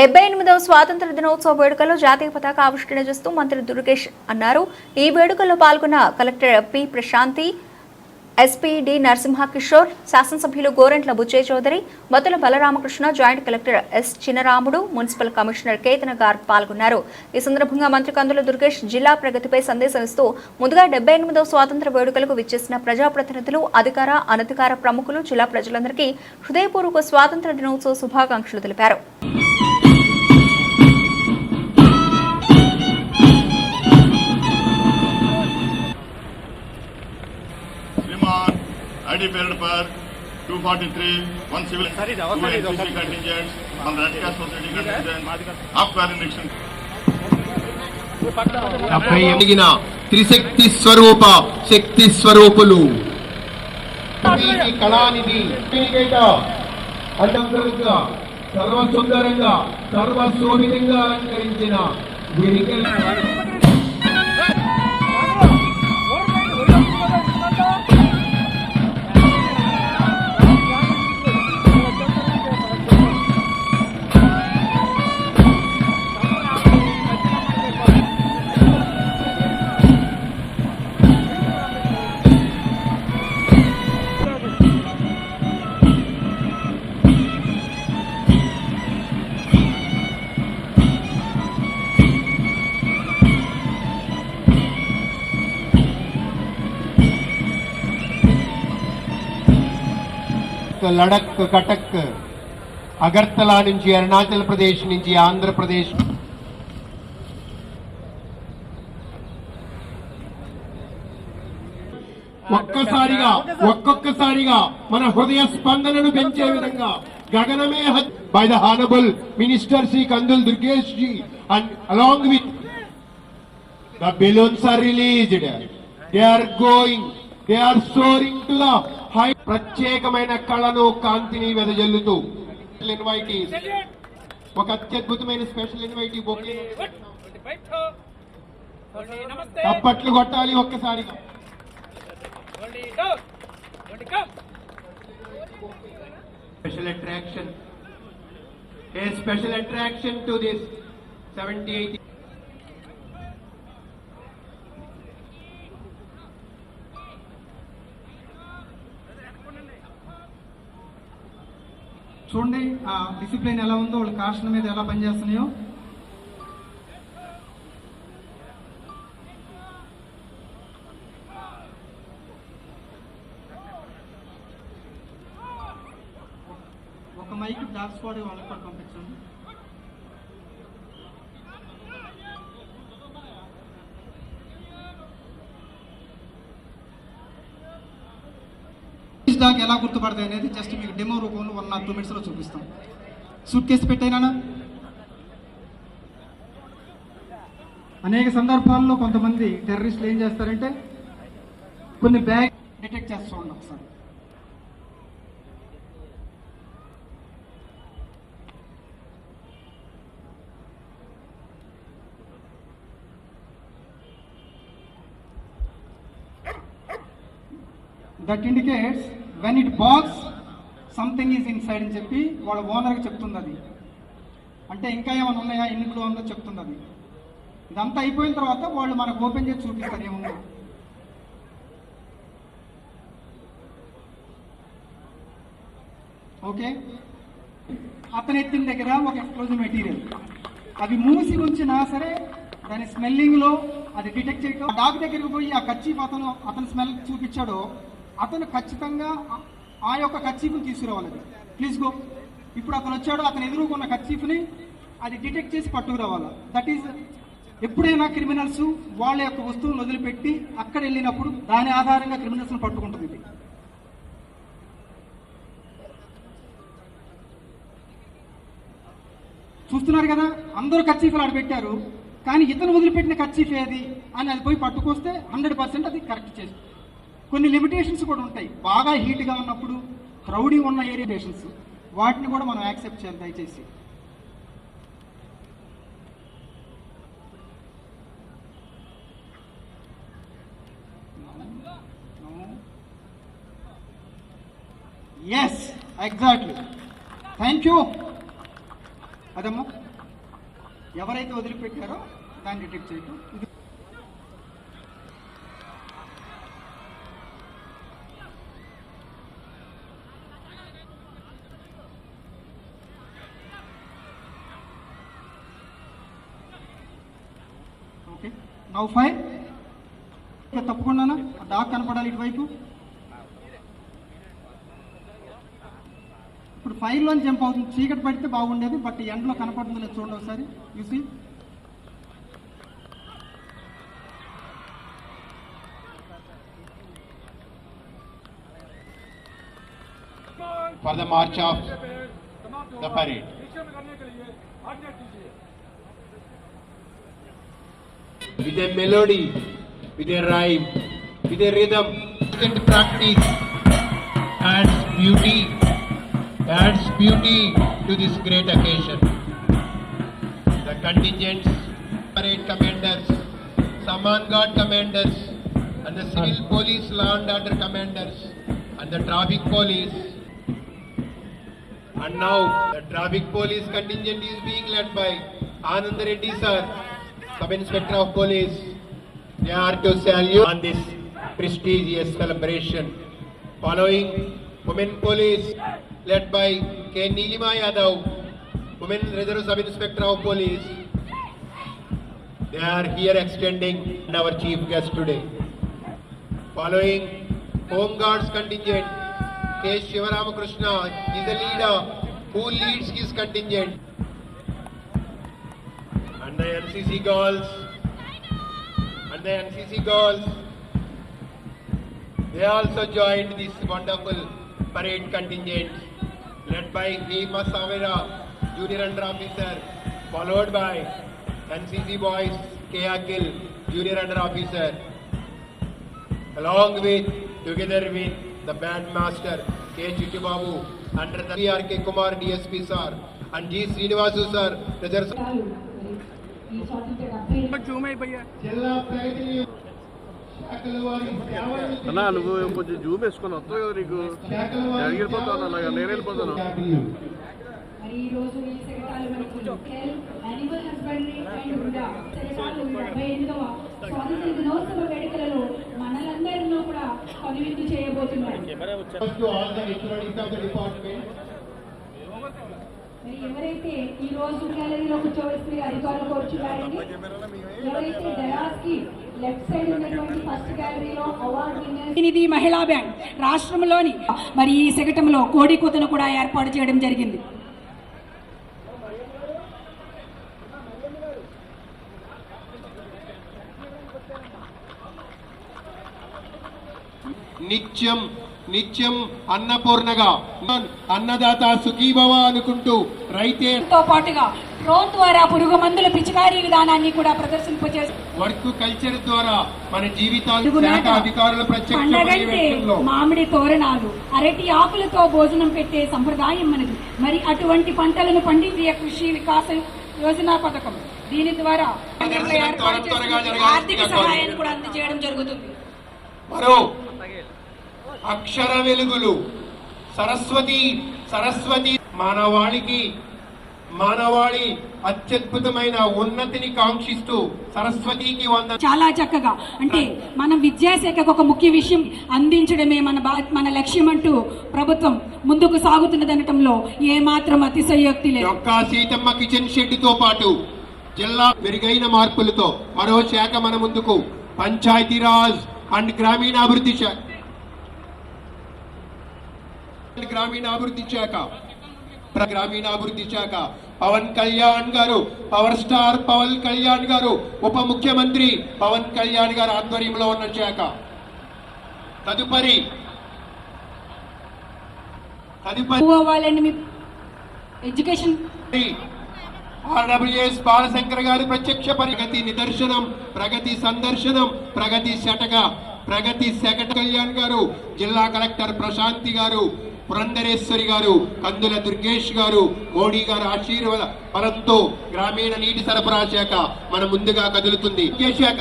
డెబ్బై ఎనిమిదవ స్వాతంత్ర దినోత్సవ వేడుకలో జాతీయ పతాక ఆవిష్కరణ చేస్తూ మంత్రి దుర్గేష్ అన్నారు. ఈ వేడుకల్లో పాల్గొన్న collector P Prasanthi SP D Narasimha Kishore శాసనసభ్యులు Gorantla Butchaiah Chowdary Mathula Balaramakrishna joint collector S Chinaramudu municipal commissioner Ketan Garg పాల్గొన్నారు. ఈ సందర్భంగా మంత్రి కందుల దుర్గేష్ జిల్లా ప్రగతిపై సందేశం ఇస్తూ ముందుగా డెబ్బై ఎనిమిదవ స్వాతంత్ర వేడుకలకు విచ్చేసిన ప్రజాప్రతినిధులు అధికార అనధికార ప్రముఖులు జిల్లా ప్రజలందరికీ హృదయపూర్వక స్వాతంత్ర దినోత్సవ శుభాకాంక్షలు తెలిపారు. I day parade for two forty three one civil contingents one త్రిశక్తి స్వరూప శక్తి స్వరూపులు. కళానిధి అడ్డంగా సర్వసుందరంగా సర్వశోభితంగా అలంకరించిన వీరికి లడక్ కటక్ అగర్తలా నుంచి అరుణాచల్ ప్రదేశ్ నుంచి ఆంధ్రప్రదేశ్. ఒక్కసారిగా ఒక్కొక్కసారిగా మన హృదయ స్పందనను పెంచే విధంగా గగనమే by the honourable minister Shri Kandula Durgesh ji and along with the balloons are released they are going they are soaring to the ప్రత్యేకమైన కళను కాంతిని వెదజల్లుతూ ఇన్వైటీస్ ఒక అత్యద్భుతమైన స్పెషల్ ఇన్వైటీ బొకే. అప్పట్లు కొట్టాలి ఒక్కసారి special attraction. A special attraction to this seventy 78. చూడండి ఆ డిసిప్లిన్ ఎలా ఉందో వాళ్ళ కాషన్ మీద ఎలా పనిచేస్తున్నాయో. ఒక మైక్ డాక్ వాళ్ళకి కూడా పంపించండి డాగ్ ఎలా గుర్తుపడతాయి అనేది జస్ట్ మీకు డెమో రూపంలో వన్ ఆర్ టూ మినిట్స్లో చూపిస్తాం. సూట్ కేసు పెట్టైనా అనేక సందర్భాల్లో కొంతమంది టెర్రరిస్టులు ఏం చేస్తారంటే కొన్ని బ్యాగ్ డిటెక్ట్ చేస్తూ ఉండి ఒకసారి that indicates when it box something is inside అని చెప్పి వాళ్ళ ఓనర్కి చెప్తుంది అది. అంటే ఇంకా ఏమైనా ఉన్నాయా? ఎన్నికలు ఉందో చెప్తుంది అది. ఇదంతా అయిపోయిన తర్వాత వాళ్ళు మనకు ఓపెన్ చేసి చూపిస్తారు ఏముందో. ఓకే అతను ఎత్తిన దగ్గర ఒక ఎక్స్ప్లోజివ్ మెటీరియల్ అది మూసి ఉంచినా సరే దాని స్మెల్లింగ్లో అది డిటెక్ట్ చేయడం డాక్ దగ్గరికి పోయి ఆ కచ్చి అతను అతను స్మెల్ చూపించాడో అతను ఖచ్చితంగా ఆ- యొక్క కచ్చీఫ్ని తీసుకురావాలి. ప్లీజ్ గో ఇప్పుడు అతను వచ్చాడు అతను ఎదురుకున్న కచ్చీఫ్ని అది డిటెక్ట్ చేసి పట్టుకురావాలి. దట్ ఈజ్ ఎప్పుడైనా క్రిమినల్స్ వాళ్ళ యొక్క వస్తువులను వదిలిపెట్టి అక్కడ వెళ్ళినప్పుడు దాని ఆధారంగా క్రిమినల్స్ని పట్టుకుంటుంది ఇది. చూస్తున్నారు కదా? అందరూ కచ్చీఫ్లు ఆడ పెట్టారు. కానీ ఇతను వదిలిపెట్టిన కచ్చీఫ్ ఏది? అని అది పోయి పట్టుకొస్తే హండ్రెడ్ పర్సెంట్ అది కరెక్ట్ చేసి కొన్ని లిమిటేషన్స్ కూడా ఉంటాయి. బాగా హీట్గా ఉన్నప్పుడు క్రౌడీ ఉన్న ఏరియేషన్స్ వాటిని కూడా మనం యాక్సెప్ట్ చేయాలి దయచేసి. ఎస్ ఎగ్జాక్ట్లీ థ్యాంక్ యూ అదమ్మా. ఎవరైతే వదిలిపెట్టారో దాన్ని డిటెక్ట్ చేయటం. ఇది నౌ ఫైవ్ ఓకే తప్పకుండా డాక్ కనపడాలి ఇటువైపు. ఇప్పుడు ఫైర్లో జంప్ అవుతుంది. చీకటి పడితే బాగుండేది బట్ ఎండలో కనపడుతుంది లేదు చూడండి ఒకసారి. చూసి for the march of the parade. With a melody, with a rhyme, with a rhythm, and practice adds beauty, adds beauty to this great occasion. The contingents, parade commanders, Saman Guard commanders, and the civil police law and order commanders, and the traffic police, and now the traffic police contingent is being led by Anand Reddy sir, Sub Inspector of Police. They are to salute on this prestigious celebration. Following Women Police led by K. Nilima Yadav, Women Reserve Sub Inspector of Police. They are here extending our chief guest today. Following Home Guards contingent, K. Shivaramakrishna is the leader who leads his contingent. The NCC girls, and the NCC girls, they also joined this wonderful parade contingent led by Hema Savera, Junior Under Officer, followed by NCC boys K. Akil, Junior Under Officer, along with, together with the band master K. Chichibabu, under the R. K. Kumar DSP sir, and G. Srinivasu sir, ఈ వారి సేవలను అన్నా నువ్వు కొంచెం Zoom వేసుకొని వస్తావు కదా నీకు? వెళ్ళిపోతాను అన్న, నేను వెళ్ళిపోతాను. మనలందరిలో కూడా చేయబోతున్నారు to all the electronics of the department. మరి ఎవరైతే ఈ రోజు గ్యాలరీలో కూర్చోవలసిన అధికారులు కోరుచున్నారండి ఎవరైతే డయాస్కి లెఫ్ట్ సైడ్ ఉన్నటువంటి ఫస్ట్ గ్యాలరీలో అవార్డు విన్నర్ ఇది మహిళా బ్యాంక్ రాష్ట్రంలోని మరి ఈ శకటంలో కోడి కూతను కూడా ఏర్పాటు చేయడం జరిగింది. నిత్యం నిత్యం అన్నపూర్ణగా అన్నదాత సుఖీభవ అనుకుంటూ రైతే తో పాటుగా డ్రోన్ ద్వారా పురుగు మందుల పిచికారీ విధానాన్ని కూడా ప్రదర్శింపజేస్తారు వర్క్ కల్చర్ ద్వారా మన జీవితాలు అధికారుల పండగంటే మామిడి తోరణాలు అరటి ఆకులతో భోజనం పెట్టే సంప్రదాయం మనది. మరి అటువంటి పంటలను పండించే కృషి వికాస యోజన పథకం? దీని ద్వారా ఆర్థిక సహాయాన్ని కూడా అందజేయడం జరుగుతుంది. మరో అక్షర వెలుగులు. సరస్వతి సరస్వతి మానవాళికి మానవాళి అత్యద్భుతమైన ఉన్నతిని కాంక్షిస్తూ సరస్వతికి వంద చాలా చక్కగా. అంటే మన విద్యాశాఖకు ఒక ముఖ్య విషయం అందించడమే మన మన లక్ష్యం అంటూ ప్రభుత్వం ముందుకు సాగుతున్నదనటంలో ఏ మాత్రం అతిశయోక్తి లేదు. యొక్క సీతమ్మ కిచెన్ షెడ్తో పాటు జిల్లా మెరుగైన మార్పులతో మరో శాఖ మన ముందుకు. పంచాయతీరాజ్ అండ్ గ్రామీణాభివృద్ధి శాఖ గ్రామీణాభివృద్ధి శాఖ. గ్రామీణాభివృద్ధి శాఖ. పవన్ కళ్యాణ్ గారు పవర్ స్టార్ పవన్ కళ్యాణ్ గారు ఉప ముఖ్యమంత్రి పవన్ కళ్యాణ్ గారు ఆధ్వర్యంలో ఉన్న శాఖ. తదుపరి తదుపరి ఎడ్యుకేషన్? ఆర్డబ్ల్యూఎస్ బాలశంకర్ గారి ప్రత్యక్ష ప్రగతి నిదర్శనం ప్రగతి సందర్శనం ప్రగతి శటక ప్రగతి శకట కళ్యాణ్ గారు జిల్లా కలెక్టర్ ప్రశాంతి గారు పురంధరేశ్వరి గారు కందుల దుర్గేష్ గారు మోడీ గారు ఆశీర్వాద పరంతో గ్రామీణ నీటి సరఫరా శాఖ మన ముందుగా కదులుతుంది. శాఖ?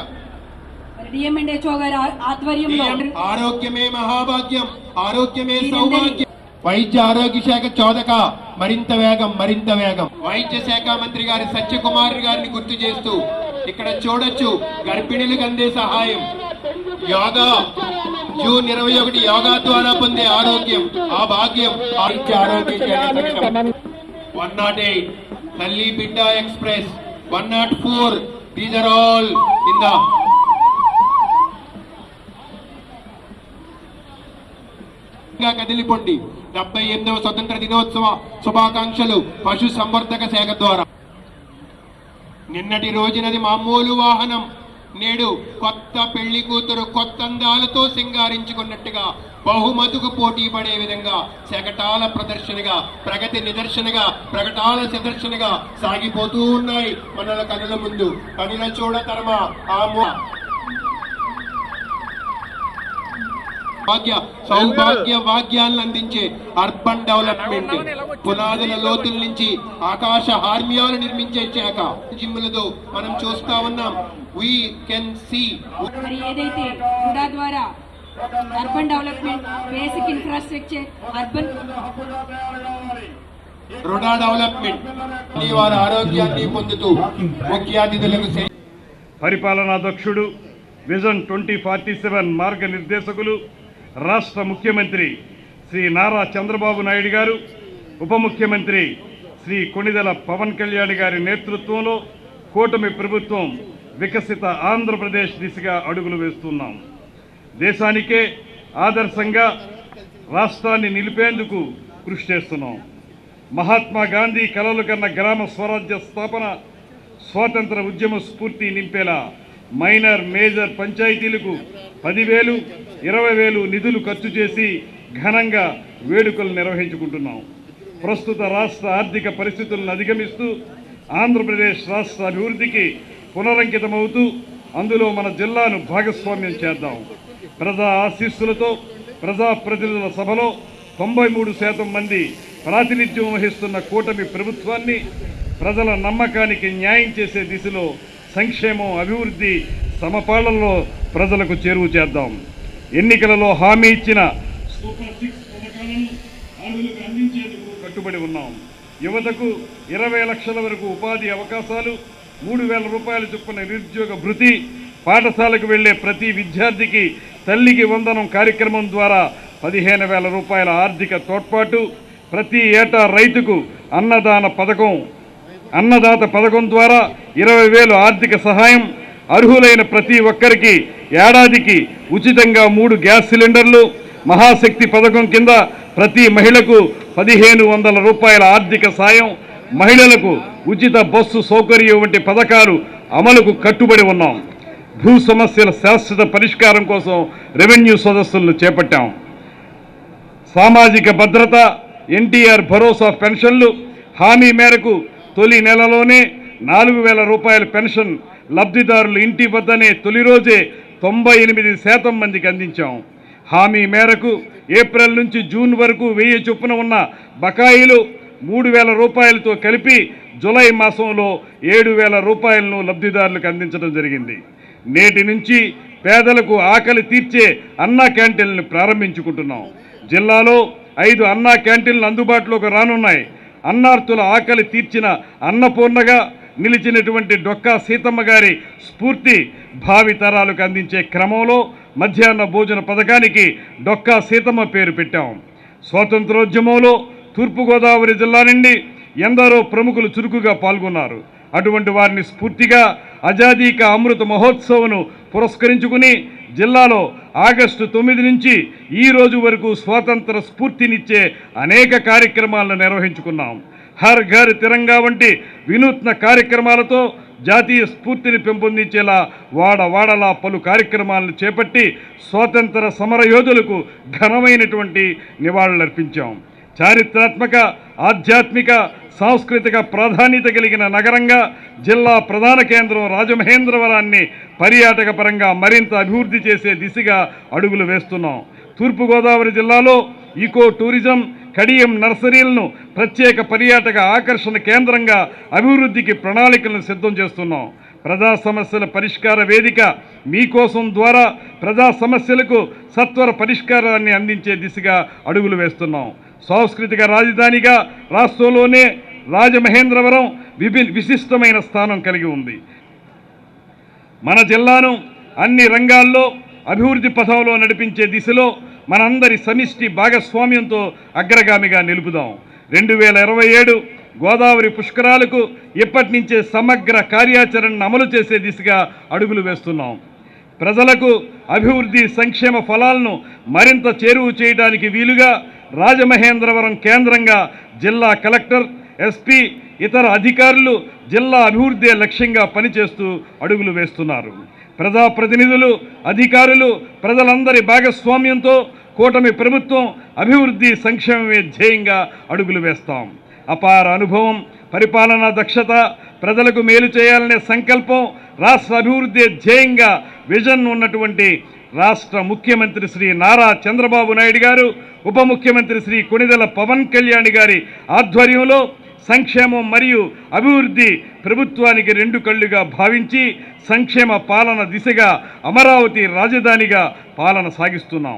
ఆరోగ్యమే మహాభాగ్యం ఆరోగ్యమే సౌభాగ్యం. వైద్య ఆరోగ్య శాఖ చోదక మరింత వేగం మరింత వేగం. వైద్య శాఖ మంత్రి గారి సత్యకుమార్ గారిని గుర్తు చేస్తూ ఇక్కడ చూడొచ్చు గర్భిణులకు అందే సహాయం. యోగా జూన్ ఇరవై ఒకటి యోగా ద్వారా పొందే ఆరోగ్యం ఆ భాగ్యం వైద్య వన్ నాట్ ఎయిట్ తల్లి బిడ్డ express one nought four these are all in the కదిలిపోండి డెబ్బై ఎనిమిదవ స్వతంత్ర దినోత్సవ శుభాకాంక్షలు పశు సంవర్ధక శాఖ ద్వారా. నిన్నటి రోజునది మామూలు వాహనం. నేడు కొత్త పెళ్ళి కూతురు కొత్త అందాలతో సింగారించుకున్నట్టుగా బహుమతుకు పోటీ పడే విధంగా శకటాల ప్రదర్శనగా ప్రగతి నిదర్శనగా ప్రకటాల ప్రదర్శనగా సాగిపోతూ ఉన్నాయి మనల కనుల ముందు. కనుల చూడ తరమ ఆ భాగ్య సౌభాగ్య భాగ్యాలను అందించే అర్బన్ డెవలప్మెంట్ పునాదుల లోతుల నుంచి ఆకాశ హార్మ్యాలు నిర్మించే శాఖ. జిమ్ములతో మనం చూస్తా ఉన్నాం. వీ కెన్ సీ మరి ఏదైతే హుడా ద్వారా urban development basic infrastructure urban RUDA development వారి ఆరోగ్యాన్ని పొందుతూ ముఖ్య అతిథులకు సే- పరిపాలనాధ్యక్షుడు విజన్ ట్వంటీ ఫార్టీ సెవెన్ మార్గనిర్దేశకులు రాష్ట్ర ముఖ్యమంత్రి శ్రీ నారా చంద్రబాబు నాయుడు గారు ఉప ముఖ్యమంత్రి శ్రీ కొణిదెల పవన్ కళ్యాణ్ గారి నేతృత్వంలో కూటమి ప్రభుత్వం వికసిత ఆంధ్రప్రదేశ్ దిశగా అడుగులు వేస్తున్నాం. దేశానికే ఆదర్శంగా రాష్ట్రాన్ని నిలిపేందుకు కృషి చేస్తున్నాం. మహాత్మా గాంధీ కలలు కన్న గ్రామ స్వరాజ్య స్థాపన స్వాతంత్ర ఉద్యమ స్ఫూర్తి నింపేలా మైనర్ మేజర్ పంచాయతీలకు పదివేలు ఇరవై వేలు నిధులు ఖర్చు చేసి ఘనంగా వేడుకలు నిర్వహించుకుంటున్నాం. ప్రస్తుత రాష్ట్ర ఆర్థిక పరిస్థితులను అధిగమిస్తూ ఆంధ్రప్రదేశ్ రాష్ట్ర అభివృద్ధికి పునరంకితమవుతూ అందులో మన జిల్లాను భాగస్వామ్యం చేద్దాం. ప్రజా ఆశీస్సులతో ప్రజాప్రతినిధుల సభలో తొంభై మూడు శాతం మంది ప్రాతినిధ్యం వహిస్తున్న కూటమి ప్రభుత్వాన్ని ప్రజల నమ్మకానికి న్యాయం చేసే దిశలో సంక్షేమం అభివృద్ధి సమపాలనలో ప్రజలకు చేరువ చేద్దాం. ఎన్నికలలో హామీ ఇచ్చిన సూపర్ సిక్స్ పథకాలను అందించేందుకు కట్టుబడి ఉన్నాం. యువతకు ఇరవై లక్షల వరకు ఉపాధి అవకాశాలు మూడు వేల రూపాయల చొప్పున నిరుద్యోగ భృతి పాఠశాలకు వెళ్ళే ప్రతి విద్యార్థికి తల్లికి వందనం కార్యక్రమం ద్వారా పదిహేను వేల రూపాయల ఆర్థిక తోడ్పాటు ప్రతి ఏటా రైతుకు అన్నదాన పథకం అన్నదాత పథకం ద్వారా ఇరవై వేలు ఆర్థిక సహాయం అర్హులైన ప్రతి ఒక్కరికి ఏడాదికి ఉచితంగా మూడు గ్యాస్ సిలిండర్లు మహాశక్తి పథకం కింద ప్రతి మహిళకు పదిహేను వందల రూపాయల ఆర్థిక సాయం మహిళలకు ఉచిత బస్సు సౌకర్యం వంటి పథకాలు అమలుకు కట్టుబడి ఉన్నాం. భూ సమస్యల శాశ్వత పరిష్కారం కోసం రెవెన్యూ సదస్సులను చేపట్టాం. సామాజిక భద్రత ఎన్టీఆర్ భరోసా పెన్షన్లు హామీ మేరకు తొలి నెలలోనే నాలుగు వేల రూపాయల పెన్షన్ లబ్ధిదారులు ఇంటి వద్దనే తొలి రోజే తొంభై ఎనిమిది శాతం మందికి అందించాం. హామీ మేరకు ఏప్రిల్ నుంచి జూన్ వరకు వెయ్యి చొప్పున ఉన్న బకాయిలు మూడు వేల రూపాయలతో కలిపి జులై మాసంలో ఏడు వేల రూపాయలను లబ్ధిదారులకు అందించడం జరిగింది. నేటి నుంచి పేదలకు ఆకలి తీర్చే అన్నా క్యాంటీన్లను ప్రారంభించుకుంటున్నాం. జిల్లాలో ఐదు అన్నా క్యాంటీన్లు అందుబాటులోకి రానున్నాయి. అన్నార్తుల ఆకలి తీర్చిన అన్నపూర్ణగా నిలిచినటువంటి డొక్కా సీతమ్మ గారి స్ఫూర్తి భావితరాలకు అందించే క్రమంలో మధ్యాహ్న భోజన పథకానికి డొక్కా సీతమ్మ పేరు పెట్టాం. స్వాతంత్రోద్యమంలో తూర్పుగోదావరి జిల్లా నుండి ఎందరో ప్రముఖులు చురుకుగా పాల్గొన్నారు. అటువంటి వారిని స్ఫూర్తిగా అజాదీక అమృత మహోత్సవను పురస్కరించుకుని జిల్లాలో ఆగస్టు తొమ్మిది నుంచి ఈ రోజు వరకు స్వాతంత్ర స్ఫూర్తినిచ్చే అనేక కార్యక్రమాలను నిర్వహించుకున్నాం. హర్ ఘర్ తిరంగా వంటి వినూత్న కార్యక్రమాలతో జాతీయ స్ఫూర్తిని పెంపొందించేలా వాడవాడలా పలు కార్యక్రమాలను చేపట్టి స్వాతంత్ర సమరయోధులకు ఘనమైనటువంటి నివాళులర్పించాం. చారిత్రాత్మక ఆధ్యాత్మిక సాంస్కృతిక ప్రాధాన్యత కలిగిన నగరంగా జిల్లా ప్రధాన కేంద్రం రాజమహేంద్రవరాన్ని పర్యాటక పరంగా మరింత అభివృద్ధి చేసే దిశగా అడుగులు వేస్తున్నాం. తూర్పుగోదావరి జిల్లాలో ఈకో టూరిజం కడియం నర్సరీలను ప్రత్యేక పర్యాటక ఆకర్షణ కేంద్రంగా అభివృద్ధికి ప్రణాళికలను సిద్ధం చేస్తున్నాం. ప్రజా సమస్యల పరిష్కార వేదిక మీకోసం ద్వారా ప్రజా సమస్యలకు సత్వర పరిష్కారాన్ని అందించే దిశగా అడుగులు వేస్తున్నాం. సాంస్కృతిక రాజధానిగా రాష్ట్రంలోనే రాజమహేంద్రవరం విభి విశిష్టమైన స్థానం కలిగి ఉంది. మన జిల్లాను అన్ని రంగాల్లో అభివృద్ధి పథంలో నడిపించే దిశలో మనందరి సమిష్టి భాగస్వామ్యంతో అగ్రగామిగా నిలుపుదాం. రెండు వేల ఇరవై ఏడు గోదావరి పుష్కరాలకు ఇప్పటి నుంచే సమగ్ర కార్యాచరణను అమలు చేసే దిశగా అడుగులు వేస్తున్నాం. ప్రజలకు అభివృద్ధి సంక్షేమ ఫలాలను మరింత చేరువ చేయడానికి వీలుగా రాజమహేంద్రవరం కేంద్రంగా జిల్లా కలెక్టర్ ఎస్పీ ఇతర అధికారులు జిల్లా అభివృద్ధి లక్ష్యంగా పనిచేస్తూ అడుగులు వేస్తున్నారు. ప్రజాప్రతినిధులు అధికారులు ప్రజలందరి భాగస్వామ్యంతో కూటమి ప్రభుత్వం అభివృద్ధి సంక్షేమమే ధ్యేయంగా అడుగులు వేస్తాం. అపార అనుభవం పరిపాలనా దక్షత ప్రజలకు మేలు చేయాలనే సంకల్పం రాష్ట్ర అభివృద్ధి ధ్యేయంగా విజన్ ఉన్నటువంటి రాష్ట్ర ముఖ్యమంత్రి శ్రీ నారా చంద్రబాబు నాయుడు గారు ఉప ముఖ్యమంత్రి శ్రీ కొణిదెల పవన్ కళ్యాణ్ గారి ఆధ్వర్యంలో సంక్షేమం మరియు అభివృద్ధి ప్రభుత్వానికి రెండు కళ్ళుగా భావించి సంక్షేమ పాలన దిశగా అమరావతి రాజధానిగా పాలన సాగిస్తున్నాం.